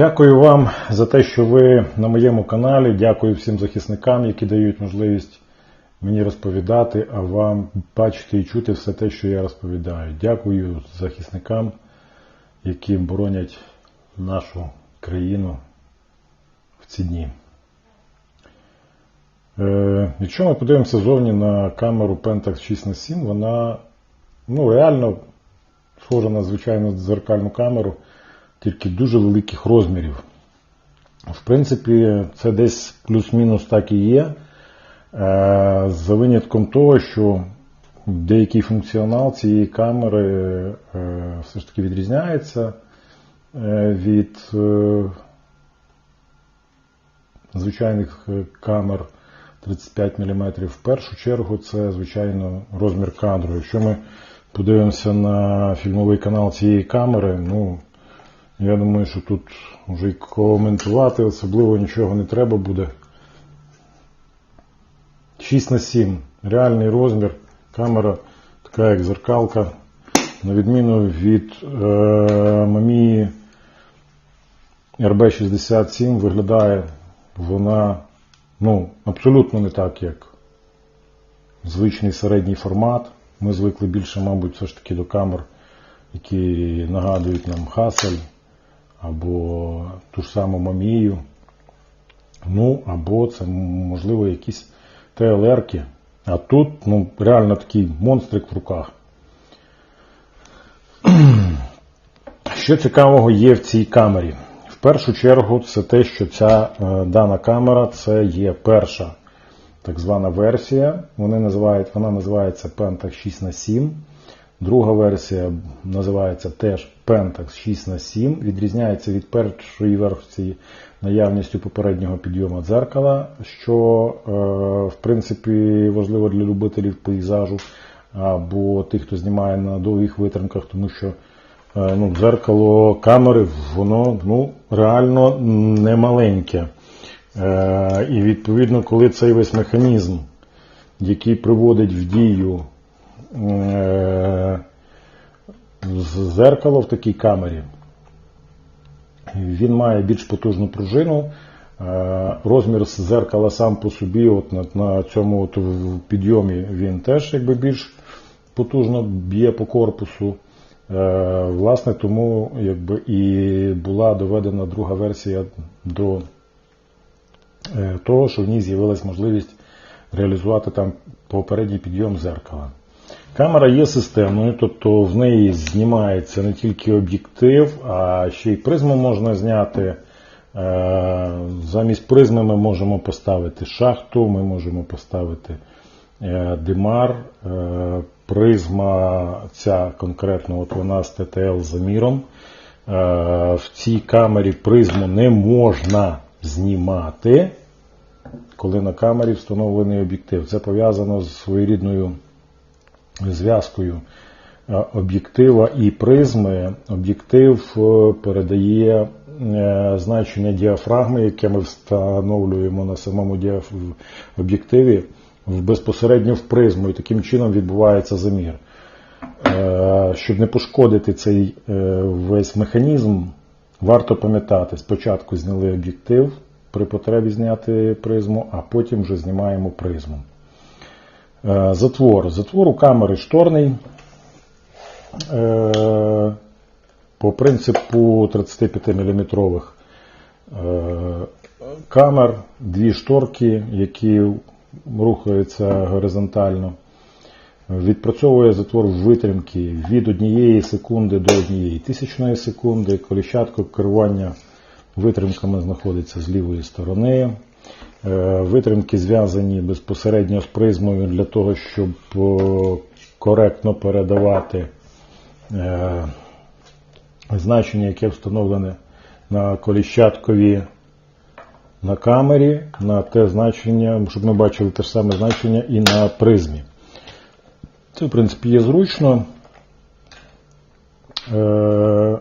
Дякую вам за те, що ви на моєму каналі. Дякую всім захисникам, які дають можливість мені розповідати, а вам бачити і чути все те, що я розповідаю. Дякую захисникам, які боронять нашу країну в ці дні. Е, якщо ми подивимося зовні на камеру Pentax 6 на 7, вона ну, реально схожа на звичайну дзеркальну камеру, тільки дуже великих розмірів. В принципі, це десь плюс-мінус так і є. Е, За винятком того, що деякий функціонал цієї камери е, все ж таки відрізняється е, від звичайних камер 35 мм. В першу чергу це, звичайно, розмір кадру. Якщо ми подивимося на фільмовий канал цієї камери, ну, я думаю, що тут вже й коментувати особливо нічого не треба буде. 6 на 7. Реальний розмір. Камера така як зеркалка. На відміну від е, Mamiya RB67 виглядає вона ну, абсолютно не так, як звичний середній формат. Ми звикли більше, мабуть, все ж таки до камер, які нагадують нам Hassel або ту ж саму Мамію. Ну, або це, можливо, якісь ТЛРки. А тут ну, реально такий монстрик в руках. Що цікавого є в цій камері? В першу чергу, це те, що ця е, дана камера це є перша так звана версія. Вони називають, вона називається Pentax 6 на 7 Друга версія називається теж Pentax 6 на 7 Відрізняється від першої версії наявністю попереднього підйому дзеркала, що, е, в принципі, важливо для любителів пейзажу або тих, хто знімає на довгих витримках, тому що е, ну, дзеркало камери, воно ну, реально не маленьке. Е, І відповідно, коли цей весь механізм, який приводить в дію зеркало в такій камері, він має більш потужну пружину. Е, Розмір зеркала сам по собі, от на, на цьому от підйомі він теж якби більш потужно б'є по корпусу. Е, Власне, тому якби і була доведена друга версія до е, того, що в ній з'явилась можливість реалізувати там попередній підйом зеркала. Камера є системною, тобто в неї знімається не тільки об'єктив, а ще й призму можна зняти. Е, Замість призми ми можемо поставити шахту, ми можемо поставити е, димар. Е, Призма ця конкретно от вона з TTL заміром. В цій камері призму не можна знімати, коли на камері встановлений об'єктив. Це пов'язано з своєрідною зв'язкою е, об'єктива і призми. Об'єктив е, передає е, значення діафрагми, яке ми встановлюємо на самому діаф- об'єктиві, безпосередньо в призму, і таким чином відбувається замір. Щоб не пошкодити цей весь механізм, варто пам'ятати, спочатку зняли об'єктив при потребі зняти призму, а потім вже знімаємо призму. Е, Затвор. Затвор у камери шторний. Е, По принципу 35 мм камер, дві шторки, які рухаються горизонтально. Відпрацьовує затвор витримки від однієї секунди до однієї тисячної секунди. Коліщатко керування витримками знаходиться з лівої сторони. Е, Витримки зв'язані безпосередньо з призмою для того, щоб коректно передавати е, значення, яке встановлене на коліщаткові на камері, на те значення, щоб ми бачили те ж саме значення і на призмі. Це, в принципі, є зручно, е,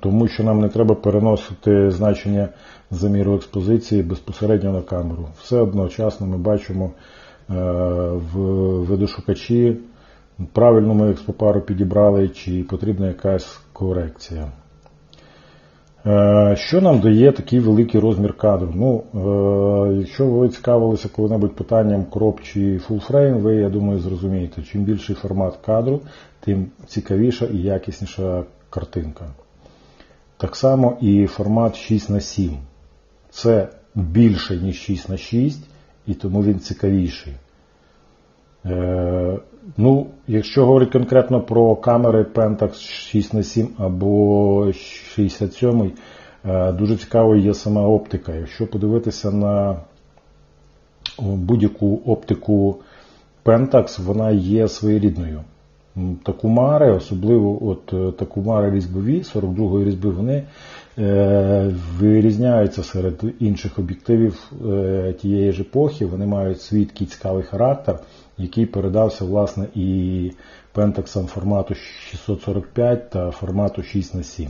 тому, що нам не треба переносити значення заміру експозиції безпосередньо на камеру. Все одночасно ми бачимо е, в видошукачі, правильно ми експопару підібрали, чи потрібна якась корекція. Е, Що нам дає такий великий розмір кадру? Ну, е, якщо ви цікавилися коли-небудь питанням кроп чи frame, ви, я думаю, зрозумієте, чим більший формат кадру, тим цікавіша і якісніша картинка. Так само і формат 6 на 7 Це більше, ніж 6 на 6 і тому він цікавіший. Е, ну, якщо говорити конкретно про камери Pentax 6 на 7 або 67, е, дуже цікавою є сама оптика. Якщо подивитися на будь-яку оптику Pentax, вона є своєрідною. Такумари, особливо от е, такумари різьбові 42-ї різьби, вони е, вирізняються серед інших об'єктивів е, тієї ж епохи. Вони мають свій такий цікавий характер, який передався власне і пентаксам формату 645 та формату 6 на 7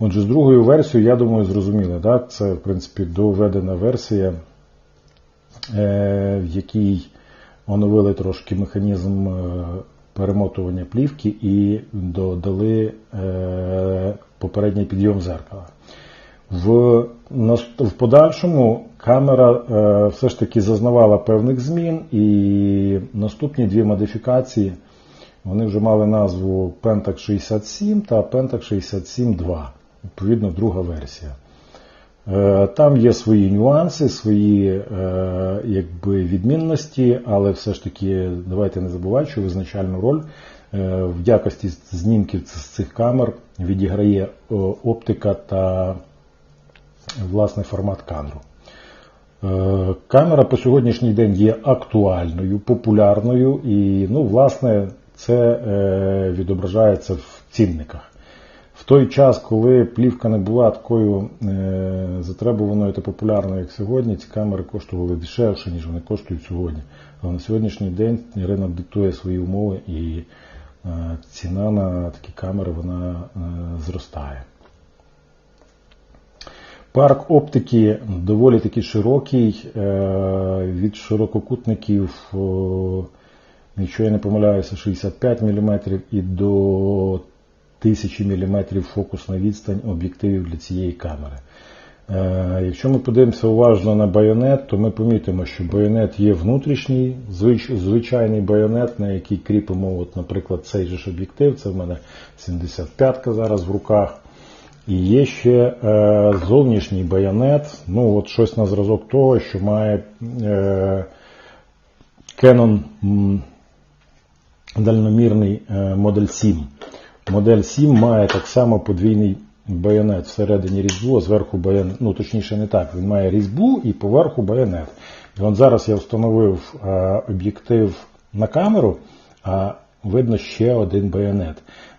Отже, з другою версією, я думаю, зрозуміло. Так? Це, в принципі, доведена версія, в якій оновили трошки механізм перемотування плівки і додали е, попередній підйом зеркала. В, в подальшому камера е, все ж таки зазнавала певних змін, і наступні дві модифікації вони вже мали назву Pentax 67 та Pentax 67 2, відповідно, друга версія. Е, Там є свої нюанси, свої е, якби, відмінності, але все ж таки давайте не забувати, що визначальну роль е, в якості знімків з цих камер відіграє оптика та власне формат кадру. Камера по сьогоднішній день є актуальною, популярною і, ну, власне, це відображається в цінниках. В той час, коли плівка не була такою е, затребуваною та популярною, як сьогодні, ці камери коштували дешевше, ніж вони коштують сьогодні. Але на сьогоднішній день ринок диктує свої умови і е, ціна на такі камери вона е, зростає. Парк оптики доволі таки широкий. Від ширококутників, о, якщо я не помиляюся, 65 мм і до 1000 мм фокусна відстань об'єктивів для цієї камери. Е, Якщо ми подивимося уважно на байонет, то ми помітимо, що байонет є внутрішній, звич- звичайний байонет, на який кріпимо, от, наприклад, цей же ж об'єктив. Це в мене 75-ка зараз в руках. І є ще е, зовнішній байонет, ну от щось на зразок того, що має е, Canon дальномірний е, модель 7. Модель 7 має так само подвійний байонет всередині різьбу, а зверху байонет, ну точніше не так, він має різьбу і поверху байонет. І от зараз я встановив е, об'єктив на камеру, а видно ще один байонет.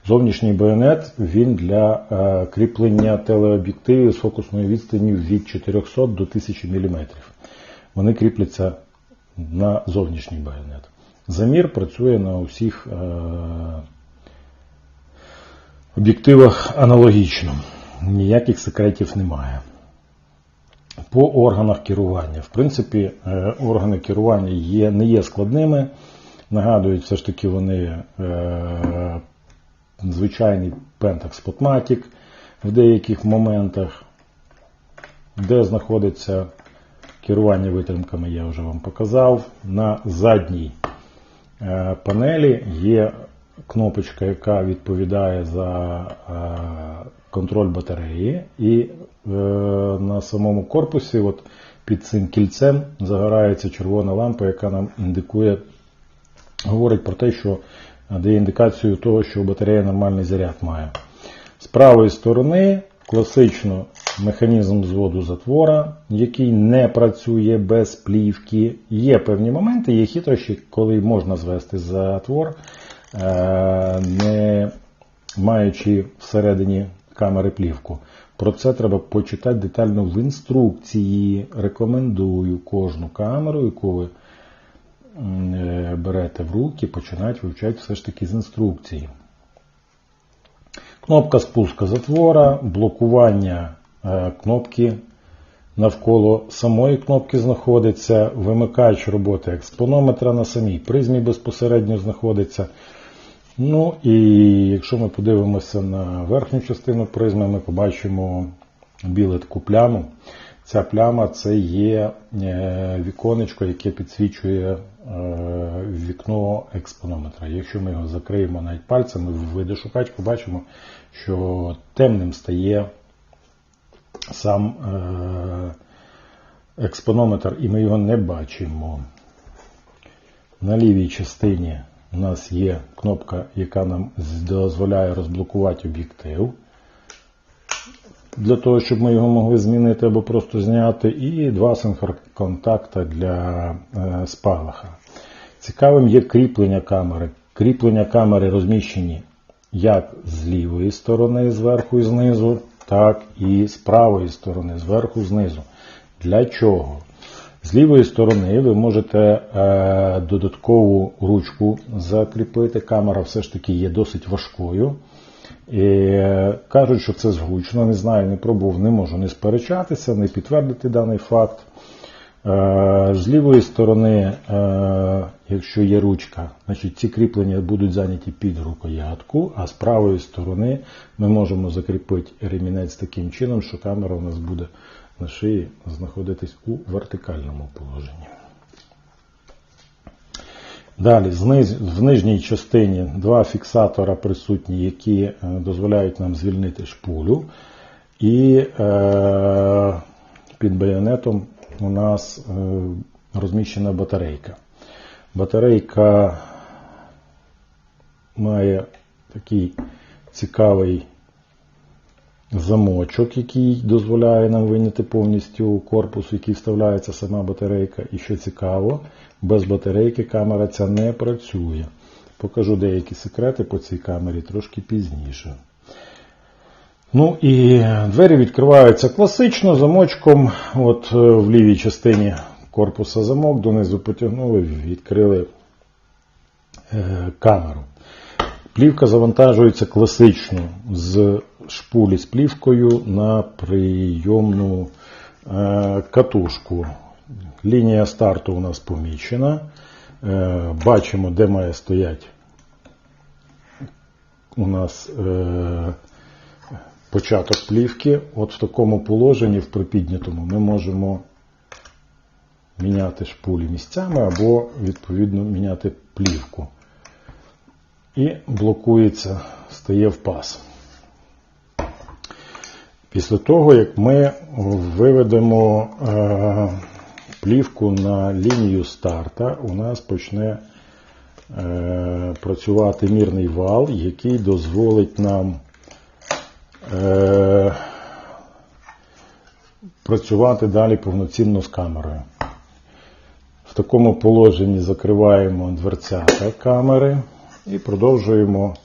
Зовнішній байонет він для е, кріплення телеоб'єктивів з фокусною відстанню від 400 до 1000 мм. Вони кріпляться на зовнішній байонет. Замір працює на усіх е, об'єктивах аналогічно. Ніяких секретів немає. По органах керування. В принципі, е, органи керування є, не є складними. Нагадують, все ж таки вони е, звичайний Pentax Spotmatic в деяких моментах, де знаходиться керування витримками, я вже вам показав. На задній е, панелі є кнопочка, яка відповідає за е, контроль батареї, і е, на самому корпусі, от під цим кільцем, загорається червона лампа, яка нам індикує, говорить про те, що дає індикацію того, що батарея нормальний заряд має. З правої сторони класично механізм зводу затвора, який не працює без плівки. Є певні моменти, є хитрощі, коли можна звести затвор, е, не маючи всередині камери плівку. Про це треба почитати детально в інструкції. Рекомендую кожну камеру, яку ви е, берете в руки, починати вивчати все ж таки з інструкції. Кнопка спуска затвора, блокування е, кнопки навколо самої кнопки знаходиться, вимикач роботи експонометра на самій призмі безпосередньо знаходиться. Ну і якщо ми подивимося на верхню частину призми, ми побачимо білу таку пляму. Ця пляма це є е, віконечко, яке підсвічує е, вікно експонометра. Якщо ми його закриємо навіть пальцями в видошукач, побачимо, що темним стає сам е, експонометр, і ми його не бачимо. На лівій частині у нас є кнопка, яка нам дозволяє розблокувати об'єктив. Для того, щоб ми його могли змінити або просто зняти, і два сенсор-контакта для е, спалаха. Цікавим є кріплення камери. Кріплення камери розміщені як з лівої сторони, зверху і знизу, так і з правої сторони, зверху знизу. Для чого? З лівої сторони ви можете е, додаткову ручку закріпити. Камера все ж таки є досить важкою. І е, кажуть, що це зручно, не знаю, не пробував, не можу не сперечатися, не підтвердити даний факт. Е, З лівої сторони, якщо є ручка, значить ці кріплення будуть зайняті під рукоятку, а з правої сторони ми можемо закріпити ремінець таким чином, що камера у нас буде на шиї знаходитись у вертикальному положенні. Далі, в нижній частині два фіксатора присутні, які е, дозволяють нам звільнити шпулю. І е, під байонетом у нас е, розміщена батарейка. Батарейка має такий цікавий замочок, який дозволяє нам вийняти повністю корпус, в який вставляється сама батарейка. І що цікаво, без батарейки камера ця не працює. Покажу деякі секрети по цій камері трошки пізніше. Ну і двері відкриваються класично замочком. От е, в лівій частині корпуса замок, донизу потягнули, відкрили е, камеру. Плівка завантажується класично з шпулі з плівкою на прийомну е, катушку. Лінія старту у нас помічена. Е, бачимо, де має стояти у нас е, початок плівки. От в такому положенні, в припіднятому, ми можемо міняти шпулі місцями або, відповідно, міняти плівку. І блокується, стає в пас. Після того, як ми виведемо е, плівку на лінію старта, у нас почне е, працювати мірний вал, який дозволить нам е, працювати далі повноцінно з камерою. В такому положенні закриваємо дверцята камери і продовжуємо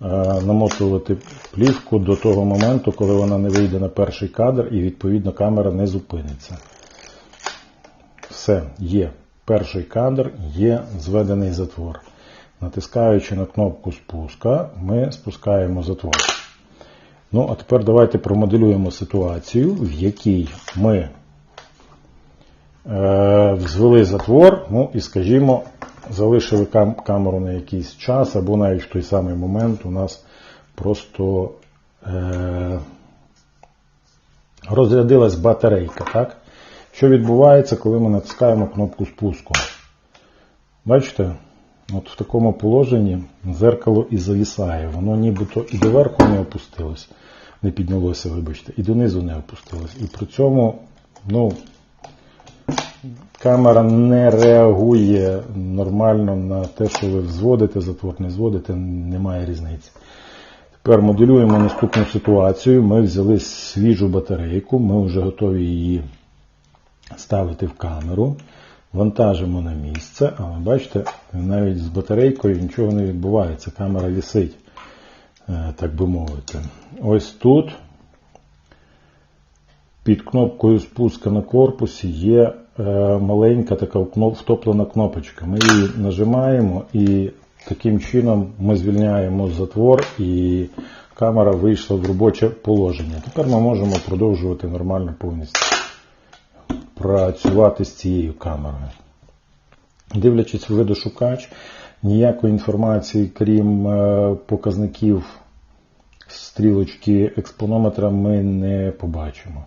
намотувати плівку до того моменту, коли вона не вийде на перший кадр і відповідно камера не зупиниться. Все, є перший кадр, є зведений затвор. Натискаючи на кнопку спуска, ми спускаємо затвор. Ну, а тепер давайте промоделюємо ситуацію, в якій ми е, взвели затвор, ну і, скажімо, залишили кам- камеру на якийсь час, або навіть в той самий момент у нас просто е, розрядилась батарейка. Так? Що відбувається, коли ми натискаємо кнопку спуску? Бачите? От в такому положенні зеркало і завісає. Воно нібито і доверху не опустилось, не піднялося, вибачте, і донизу не опустилось. І при цьому, ну, камера не реагує нормально на те, що ви взводите, затвор не зводите, немає різниці. Тепер моделюємо наступну ситуацію. Ми взяли свіжу батарейку, ми вже готові її ставити в камеру. Вантажимо на місце, але бачите, навіть з батарейкою нічого не відбувається, камера висить, е, так би мовити. Ось тут під кнопкою спуска на корпусі є маленька така втоплена кнопочка. Ми її нажимаємо і таким чином ми звільняємо затвор і камера вийшла в робоче положення. Тепер ми можемо продовжувати нормально повністю працювати з цією камерою. Дивлячись в видошукач, ніякої інформації, крім е, показників стрілочки експонометра, ми не побачимо.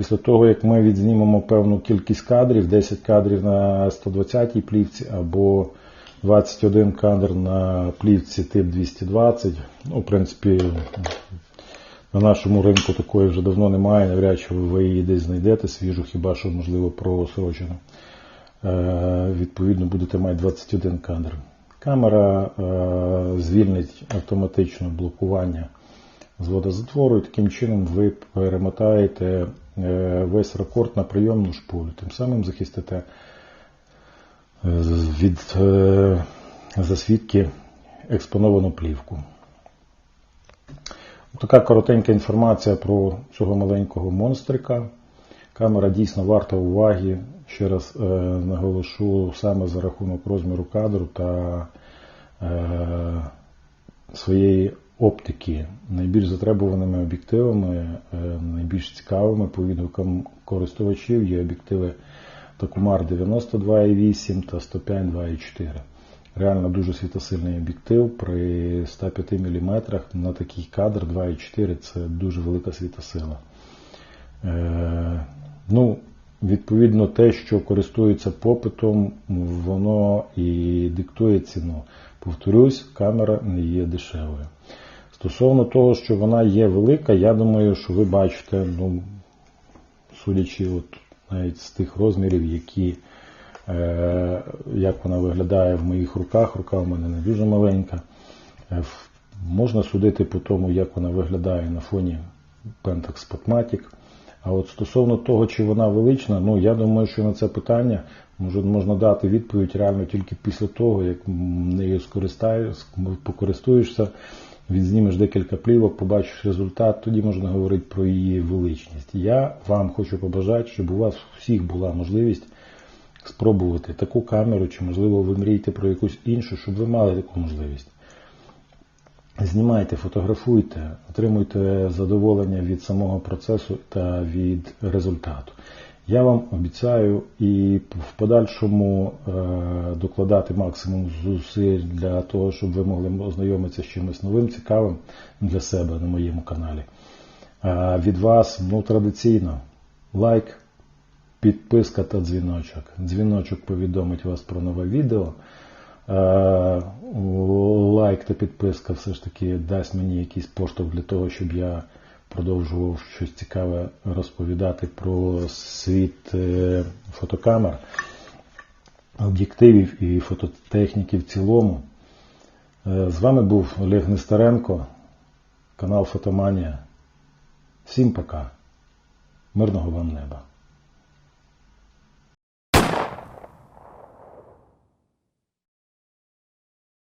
Після того, як ми відзнімемо певну кількість кадрів, 10 кадрів на 120-й плівці або 21 кадр на плівці тип 220, ну, в принципі, на нашому ринку такої вже давно немає, навряд чи ви її десь знайдете свіжу, хіба що, можливо, просрочену. Е, Відповідно, будете мати 21 кадр. Камера е, звільнить автоматично блокування з водозатвору, і таким чином ви перемотаєте весь рекорд на прийомну шпулю. Тим самим захистите е, від е, засвідки експоновану плівку. Така коротенька інформація про цього маленького монстрика. Камера дійсно варта уваги. Ще раз е, наголошу саме за рахунок розміру кадру та е, своєї оптики. Найбільш затребуваними об'єктивами, е, найбільш цікавими по відгукам користувачів є об'єктиви Takumar 92,8 та 105,2,4. Реально дуже світосильний об'єктив при 105 мм на такий кадр 2,4 це дуже велика світосила. Е, ну, Відповідно, те, що користується попитом, воно і диктує ціну. Повторюсь, камера не є дешевою. Стосовно того, що вона є велика, я думаю, що ви бачите, ну, судячи от навіть з тих розмірів, які, е, як вона виглядає в моїх руках, рука в мене не дуже маленька. Е, можна судити по тому, як вона виглядає на фоні Pentax Spotmatic. А от стосовно того, чи вона велична, ну я думаю, що на це питання можна дати відповідь реально тільки після того, як нею покористуєшся, відзнімеш декілька плівок, побачиш результат, тоді можна говорити про її величність. Я вам хочу побажати, щоб у вас всіх була можливість спробувати таку камеру, чи, можливо, ви мрієте про якусь іншу, щоб ви мали таку можливість. Знімайте, фотографуйте, отримуйте задоволення від самого процесу та від результату. Я вам обіцяю і в подальшому е, докладати максимум зусиль для того, щоб ви могли ознайомитися з чимось новим, цікавим для себе на моєму каналі. Е, від вас ну, традиційно лайк, підписка та дзвіночок. Дзвіночок повідомить вас про нове відео. Е, лайк та підписка все ж таки дасть мені якийсь поштовх для того, щоб я продовжував щось цікаве розповідати про світ е, фотокамер, об'єктивів і фототехніки в цілому. Е, з вами був Олег Нестеренко, канал Фотоманія. Всім пока. Мирного вам неба!